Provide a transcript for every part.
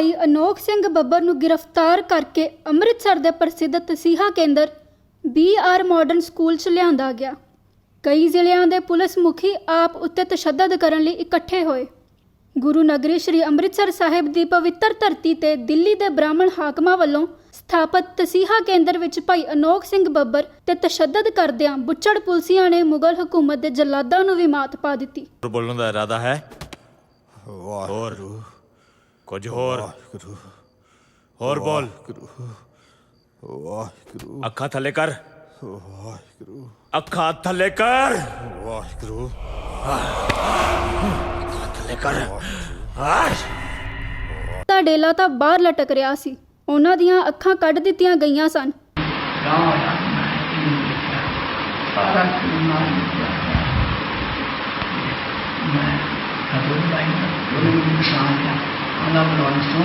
ਭਾਈ ਅਨੋਖ ਸਿੰਘ ਬੱਬਰ ਨੂੰ ਗ੍ਰਿਫਤਾਰ ਕਰਕੇ ਅੰਮ੍ਰਿਤਸਰ ਦੇ ਪ੍ਰਸਿੱਧ ਤਸੀਹਾ ਕੇਂਦਰ ਬੀ ਆਰ ਮਾਡਰਨ ਸਕੂਲ 'ਚ ਲਿਆਂਦਾ ਗਿਆ। ਕਈ ਜ਼ਿਲ੍ਹਿਆਂ ਦੇ ਪੁਲਿਸ ਮੁਖੀ ਆਪ ਉੱਤੇ ਤਸ਼ੱਦਦ ਕਰਨ ਲਈ ਇਕੱਠੇ ਹੋਏ। ਗੁਰੂ ਨਗਰੀ ਸ੍ਰੀ ਅੰਮ੍ਰਿਤਸਰ ਸਾਹਿਬ ਦੀ ਪਵਿੱਤਰ ਧਰਤੀ ਤੇ ਦਿੱਲੀ ਦੇ ਬ੍ਰਾਹਮਣ ਹਾਕਮਾਂ ਵੱਲੋਂ ਸਥਾਪਿਤ ਤਸੀਹਾ ਕੇਂਦਰ ਵਿੱਚ ਭਾਈ ਅਨੋਖ ਸਿੰਘ ਬੱਬਰ ਤੇ ਤਸ਼ੱਦਦ ਕਰਦਿਆਂ ਬੁੱਚੜ ਪੁਲਸੀਆਂ ਨੇ ਮੁਗਲ ਹਕੂਮਤ ਦੇ ਜੱਲਾਦਾਂ ਨੂੰ ਵੀ ਮਾਤ ਪਾ ਦਿੱਤੀ। ਹੋਰ ਬੋਲਣ ਦਾ ਇਰਾਦਾ ਹੈ। ਵਾਹਿਗੁਰੂ। ਕੁਝ ਹੋਰ। ਵਾਹਿਗੁਰੂ। ਹੋਰ ਬੋਲ। ਵਾਹਿਗੁਰੂ। ਅੱਖਾਂ ਥੱਲੇ ਕਰ। ਵਾਹਿਗੁਰੂ। ਅੱਖਾਂ ਥੱਲੇ ਕਰ। ਵਾਹਿਗੁਰੂ। ਥੱਲੇ ਕਰ। ਆਹ ਤਾਂ ਡੇਲਾ ਤਾਂ ਬਾਹਰ ਲਟਕ ਰਿਹਾ ਸੀ। ਉਹਨਾਂ ਦੀਆਂ ਅੱਖਾਂ ਕੱਢ ਦਿੱਤੀਆਂ ਗਈਆਂ ਸਨ। ਮੈਂ ਕਦੋਂ ਹੀ ਉਹ ਇਨਸਾਨ ਦਾ ਉਹਨਾਂ ਨੂੰ ਸੋ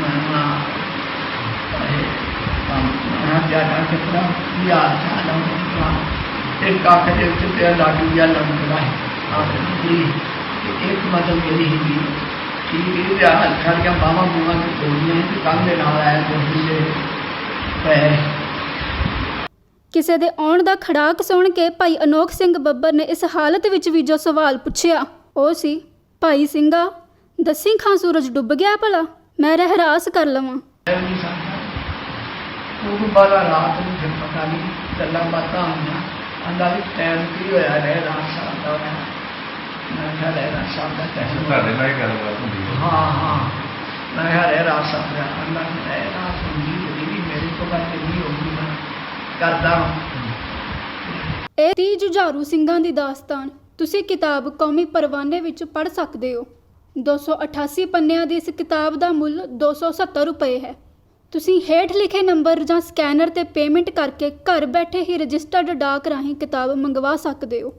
ਮੈਂ ਨਾ ਕੰਮ ਨਾ ਇੱਕ ਅੱਖ ਦੇ ਉੱਤੇ ਤੇ ਲਾਡੂ ਜਿਹਾ ਲੰਮਦਾ ਹੈ ਆਪ ਇੱਕ ਮਤਲਬ ਮੇਰੀ ਹੀ ਕਿ ਇਹ ਦਾ ਹੱਥਾਂ ਦੀਆਂ ਬਾਹਾਂ ਬੂਹਾਂ ਤੇ ਤੋੜੀਆਂ ਤੇ ਕੰਨ ਦੇ ਨਾਲ ਆਇਆ ਕੋਈ ਦੇ ਪੈਰ ਕਿਸੇ ਦੇ ਆਉਣ ਦਾ ਖੜਾਕ ਸੁਣ ਕੇ ਭਾਈ ਅਨੋਖ ਸਿੰਘ ਬੱਬਰ ਨੇ ਇਸ ਹਾਲਤ ਵਿੱਚ ਵੀ ਜੋ ਸਵਾਲ ਪੁੱਛਿਆ, ਉਹ ਸੀ, ਭਾਈ ਸਿੰਘਾ ਦੱਸੀ ਖਾਂ ਸੂਰਜ ਡੁੱਬ ਗਿਆ ਭਲਾ? ਮੈਂ ਰਹਿਰਾਸ ਕਰ ਲਵਾਂ। ਹੈ ਨਹੀਂ ਸਕਦਾ ਉਹ ਬਾਰਾ ਰਾਤ ਨੂੰ ਫਿਰ ਪਤਾ ਨਹੀਂ ਗੱਲਾਂ ਬਾਤਾਂ ਆਉਂਦੀਆਂ ਆਂਦਾ ਵੀ ਟਾਈਮ ਕੀ ਹੋਇਆ ਰਹਿ ਰਾਤ ਸਾਹਿਬ ਦਾ ਹੋਇਆ। ਮੈਂ ਕਿਹਾ ਰਹਿ ਰਾਤ ਸਾਹਿਬ ਦਾ ਟਾਈਮ ਤੁਹਾਡੇ ਨਾਲ ਹੀ ਗੱਲਬਾਤ ਹੁੰਦੀ ਹੈ। ਹਾਂ ਹਾਂ। ਮੈਂ ਕਿਹਾ ਰਹਿ ਰਾਤ ਸਾਹਿਬ ਦਾ ਆਂਦਾ ਰਹਿ ਰਾਤ ਹੁੰਦੀ ਜਿਹੜੀ ਮੇਰੇ ਕੋਲ ਬਾਤ ਨਹੀਂ ਹੋਊਗੀ ਮੈਂ ਕਰਦਾ ਇਹ ਤੀ ਜੁਝਾਰੂ ਸਿੰਘਾਂ ਦੀ ਦਾਸਤਾਨ। ਤੁਸੀਂ ਕਿਤਾਬ ਕੌਮੀ ਪਰਵਾਨੇ ਵਿੱਚ ਪੜ੍ਹ ਸਕਦੇ ਹੋ। 288 ਪੰਨਿਆਂ ਦੀ ਇਸ ਕਿਤਾਬ ਦਾ ਮੁੱਲ 270 ਰੁਪਏ ਹੈ। ਤੁਸੀਂ ਹੇਠ ਲਿਖੇ ਨੰਬਰ ਜਾਂ ਸਕੈਨਰ ਤੇ ਪੇਮੈਂਟ ਕਰਕੇ ਘਰ ਬੈਠੇ ਹੀ ਰਜਿਸਟਰਡ ਡਾਕ ਰਾਹੀਂ ਕਿਤਾਬ ਮੰਗਵਾ ਸਕਦੇ ਹੋ।